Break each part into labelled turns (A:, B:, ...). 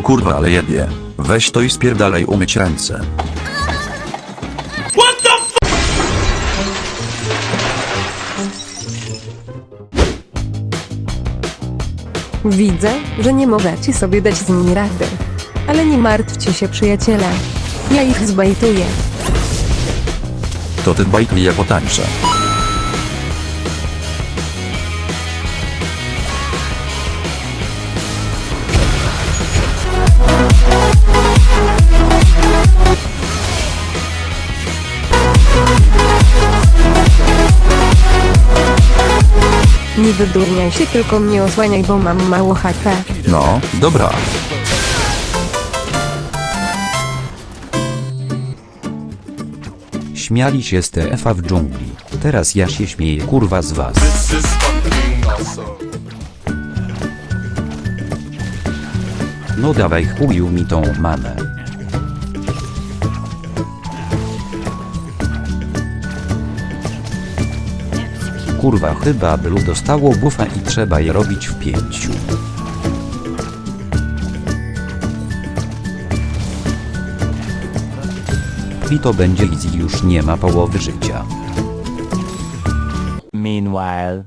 A: O kurwa ale jebie. Weź to i spierdalaj umyć ręce.
B: Widzę, że nie możecie sobie dać z nimi rady. Ale nie martwcie się przyjaciele. Ja ich zbajtuję.
A: To ty bajtuj ja potańczę.
B: Nie wydurniaj się, tylko mnie osłaniaj, bo mam mało HP.
A: No, dobra.
C: Śmiali się z TF-a w dżungli. Teraz ja się śmieję kurwa z was. No dawaj chuju mi tą manę. Kurwa chyba Blue dostało buffa i trzeba je robić w pięciu. I to będzie easy już nie ma połowy życia.
D: Meanwhile.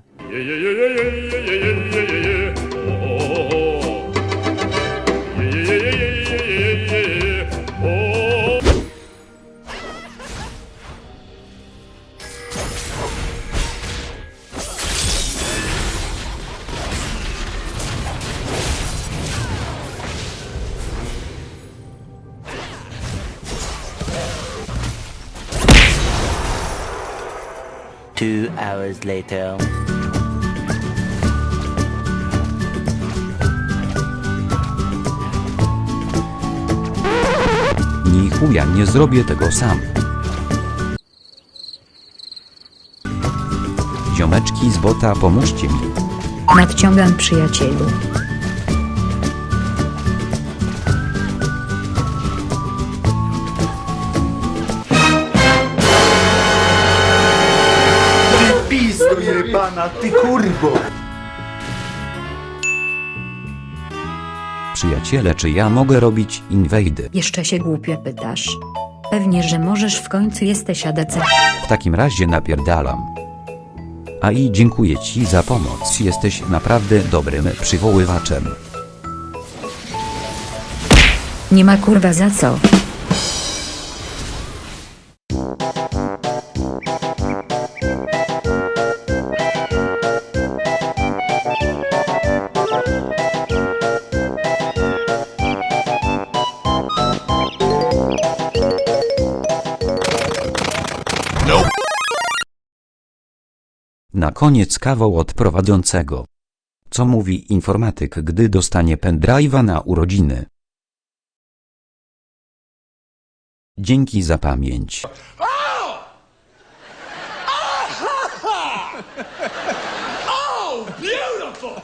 D: Two hours later.
C: Ni chuja nie zrobię tego sam. Ziomeczki z bota pomóżcie mi.
E: Nadciągam przyjacielu.
F: Pizdo jebana, ty kurwo!
C: Przyjaciele czy ja mogę robić inwejdy?
E: Jeszcze się głupio pytasz. Pewnie, że możesz w końcu jesteś ADC.
C: W takim razie napierdalam. A i dziękuję ci za pomoc jesteś naprawdę dobrym przywoływaczem.
E: Nie ma kurwa za co.
C: Na koniec kawał od prowadzącego. Co mówi informatyk, gdy dostanie pendrive'a na urodziny? Dzięki za pamięć.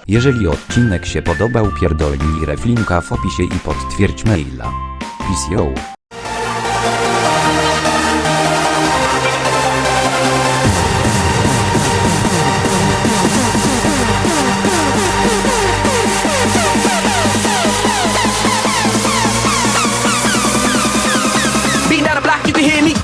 C: Jeżeli odcinek się podobał pierdolnij reflinka w opisie i potwierdź maila. Peace yo. hear me?